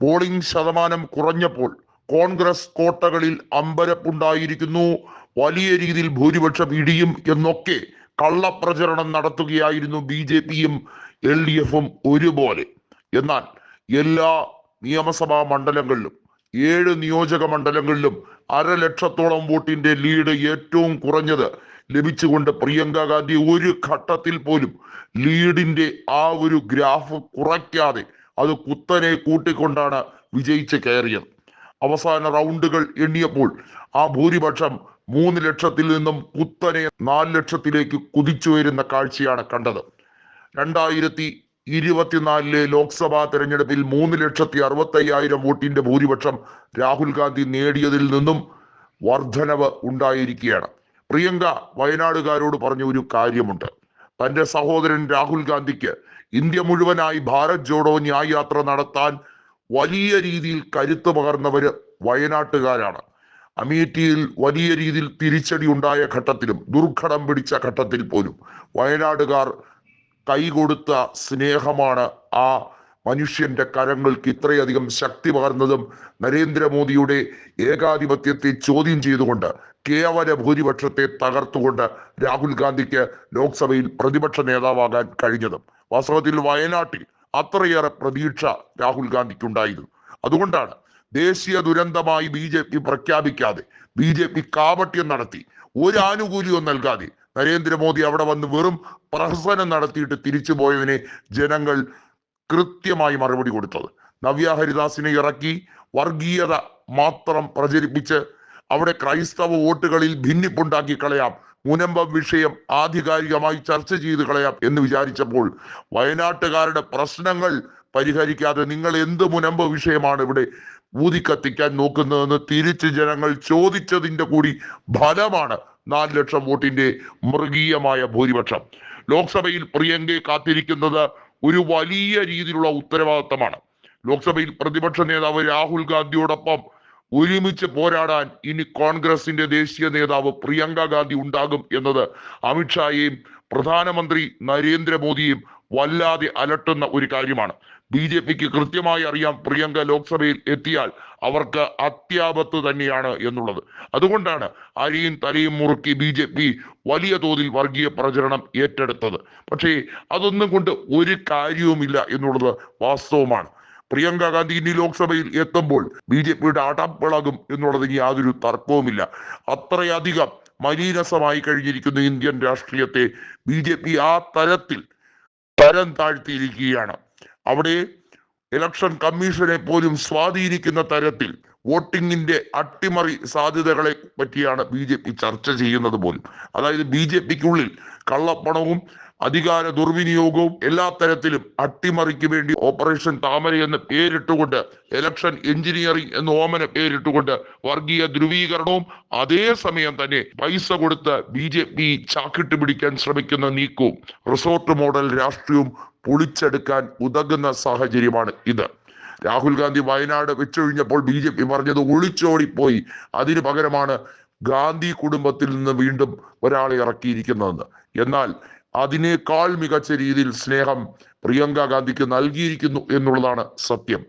Polling ശതമാനം കുറഞ്ഞപ്പോൾ കോൺഗ്രസ് കോട്ടകളിൽ അമ്പരപ്പുണ്ടായിരിക്കുന്നു. വലിയ രീതിയിൽ ഭൂരിപക്ഷം ഇടിയും എന്നൊക്കെ കള്ളപ്രചരണം നടത്തുകയായിരുന്നു ബി ജെ പിയും എൽ ഡി എഫും ഒരുപോലെ. എന്നാൽ എല്ലാ നിയമസഭാ മണ്ഡലങ്ങളിലും ഏഴ് നിയോജക മണ്ഡലങ്ങളിലും അരലക്ഷത്തോളം വോട്ടിന്റെ ലീഡ് ഏറ്റവും കുറഞ്ഞത് ലഭിച്ചുകൊണ്ട് പ്രിയങ്ക ഗാന്ധി ഒരു ഘട്ടത്തിൽ പോലും ലീഡിന്റെ ആ ഒരു ഗ്രാഫ് കുറയ്ക്കാതെ അത് കുത്തനെ കൂട്ടിക്കൊണ്ടാണ് വിജയിച്ച് കയറിയത്. അവസാന റൗണ്ടുകൾ എണ്ണിയപ്പോൾ ആ ഭൂരിപക്ഷം മൂന്ന് ലക്ഷത്തിൽ നിന്നും കുത്തനെ നാല് ലക്ഷത്തിലേക്ക് കുതിച്ചു വരുന്ന കാഴ്ചയാണ് കണ്ടത്. രണ്ടായിരത്തി ഇരുപത്തിനാലിലെ ലോക്സഭാ തെരഞ്ഞെടുപ്പിൽ മൂന്ന് ലക്ഷത്തി അറുപത്തയ്യായിരം വോട്ടിന്റെ ഭൂരിപക്ഷം രാഹുൽ ഗാന്ധി നേടിയതിൽ നിന്നും വർധനവ് ഉണ്ടായിരിക്കുകയാണ്. പ്രിയങ്ക വയനാടുകാരോട് പറഞ്ഞ ഒരു കാര്യമുണ്ട്. തന്റെ സഹോദരൻ രാഹുൽ ഗാന്ധിക്ക് ഇന്ത്യ മുഴുവനായി ഭാരത് ജോഡോ ന്യായ യാത്ര നടത്താൻ വലിയ രീതിയിൽ കരുത്ത് പകർന്നവര് വയനാട്ടുകാരാണ്. അമേഠിയിൽ വലിയ രീതിയിൽ തിരിച്ചടി ഉണ്ടായ ഘട്ടത്തിലും ദുർഘടം പിടിച്ച ഘട്ടത്തിൽ പോലും വയനാടുകാർ കൈകൊടുത്ത സ്നേഹമാണ് ആ മനുഷ്യന്റെ കരങ്ങൾക്ക് ഇത്രയധികം ശക്തി പകർന്നതും നരേന്ദ്രമോദിയുടെ ഏകാധിപത്യത്തെ ചോദ്യം ചെയ്തുകൊണ്ട് കേവല ഭൂരിപക്ഷത്തെ തകർത്തുകൊണ്ട് രാഹുൽ ഗാന്ധിക്ക് ലോക്സഭയിൽ പ്രതിപക്ഷ നേതാവാകാൻ കഴിഞ്ഞതും വാസ്തവത്തിൽ വയനാട്ടിൽ അത്രയേറെ പ്രതീക്ഷ രാഹുൽ ഗാന്ധിക്ക് ഉണ്ടായിരുന്നു അതുകൊണ്ടാണ് ദേശീയ ദുരന്തമായി ബി ജെ പി പ്രഖ്യാപിക്കാതെ ബി ജെ പി കാപട്യം നടത്തി ഒരു ആനുകൂല്യവും നൽകാതെ നരേന്ദ്രമോദി അവിടെ വന്ന് വെറും പ്രഹസനം നടത്തിയിട്ട് തിരിച്ചു പോയതിനെ ജനങ്ങൾ കൃത്യമായി മറുപടി കൊടുത്തത്. നവ്യ ഹരിദാസിനെ ഇറക്കി വർഗീയത മാത്രം പ്രചരിപ്പിച്ച് അവിടെ ക്രൈസ്തവ വോട്ടുകളിൽ ഭിന്നിപ്പുണ്ടാക്കി കളയാം. മുനമ്പ വിഷയം ആധികാരികമായി ചർച്ച ചെയ്ത് കളയാം എന്ന് വിചാരിച്ചപ്പോൾ വയനാട്ടുകാരുടെ പ്രശ്നങ്ങൾ പരിഹരിക്കാതെ നിങ്ങൾ എന്ത് മുനമ്പ വിഷയമാണ് ഇവിടെ ഊതിക്കത്തിക്കാൻ നോക്കുന്നതെന്ന് തിരിച്ച് ജനങ്ങൾ ചോദിച്ചതിന്റെ കൂടി ഫലമാണ് നാല് ലക്ഷം വോട്ടിന്റെ മൃഗീയമായ ഭൂരിപക്ഷം. ലോക്സഭയിൽ പ്രിയങ്കയെ കാത്തിരിക്കുന്നത് ഒരു വലിയ രീതിയിലുള്ള ഉത്തരവാദിത്തമാണ്. ലോക്സഭയിൽ പ്രതിപക്ഷ നേതാവ് രാഹുൽ ഗാന്ധിയോടൊപ്പം ഒരുമിച്ച് പോരാടാൻ ഇനി കോൺഗ്രസിന്റെ ദേശീയ നേതാവ് പ്രിയങ്ക ഗാന്ധി ഉണ്ടാകും എന്നത് അമിത്ഷായെയും പ്രധാനമന്ത്രി നരേന്ദ്രമോദിയെയും വല്ലാതെ അലട്ടുന്ന ഒരു കാര്യമാണ്. ബി ജെ പിക്ക് കൃത്യമായി അറിയാം പ്രിയങ്ക ലോക്സഭയിൽ എത്തിയാൽ അവർക്ക് അത്യാപത്ത് തന്നെയാണ് എന്നുള്ളത്. അതുകൊണ്ടാണ് അരിയും തലയും മുറുക്കി ബി ജെ പി വലിയ തോതിൽ വർഗീയ പ്രചരണം ഏറ്റെടുത്തത്. പക്ഷേ അതൊന്നും കൊണ്ട് ഒരു കാര്യവുമില്ല എന്നുള്ളത് വാസ്തവമാണ്. പ്രിയങ്ക ഗാന്ധി ഇനി ലോക്സഭയിൽ എത്തുമ്പോൾ ബി ജെ പിയുടെ അടപ്പിളകും എന്നുള്ളതിന് യാതൊരു തർക്കവുമില്ല. അത്രയധികം മലീനസമായി കഴിഞ്ഞിരിക്കുന്ന ഇന്ത്യൻ രാഷ്ട്രീയത്തെ ബി ജെ പി ആ തരത്തിൽ തരം താഴ്ത്തിയിരിക്കുകയാണ്. അവിടെ ഇലക്ഷൻ കമ്മീഷനെ പോലും സ്വാധീനിക്കുന്ന തരത്തിൽ വോട്ടിങ്ങിന്റെ അട്ടിമറി സാധ്യതകളെ പറ്റിയാണ് ബി ജെ പി ചർച്ച ചെയ്യുന്നത് പോലും. അതായത് ബി ജെ പിക്കുള്ളിൽ കള്ളപ്പണവും അധികാര ദുർവിനിയോഗവും എല്ലാ തരത്തിലും അട്ടിമറിക്ക് വേണ്ടി ഓപ്പറേഷൻ താമര എന്ന് പേരിട്ടുകൊണ്ട് ഇലക്ഷൻ എഞ്ചിനീയറിംഗ് എന്ന ഓമന പേരിട്ടുകൊണ്ട് വർഗീയ ധ്രുവീകരണവും അതേസമയം തന്നെ പൈസ കൊടുത്ത് ബി ജെ പി ചാക്കിട്ട് പിടിക്കാൻ ശ്രമിക്കുന്ന നീക്കവും റിസോർട്ട് മോഡൽ രാഷ്ട്രീയവും പൊളിച്ചെടുക്കാൻ ഉതകുന്ന സാഹചര്യമാണ് ഇത്. രാഹുൽ ഗാന്ധി വയനാട് വെച്ചൊഴിഞ്ഞപ്പോൾ ബി ജെ പി പറഞ്ഞത് ഒളിച്ചോടിപ്പോയി. അതിനു പകരമാണ് ഗാന്ധി കുടുംബത്തിൽ നിന്ന് വീണ്ടും ഒരാളെ ഇറക്കിയിരിക്കുന്നതെന്ന്. എന്നാൽ അതിനേക്കാൾ മികച്ച രീതിയിൽ സ്നേഹം പ്രിയങ്ക ഗാന്ധിക്ക് നൽകിയിരിക്കുന്നു എന്നുള്ളതാണ് സത്യം.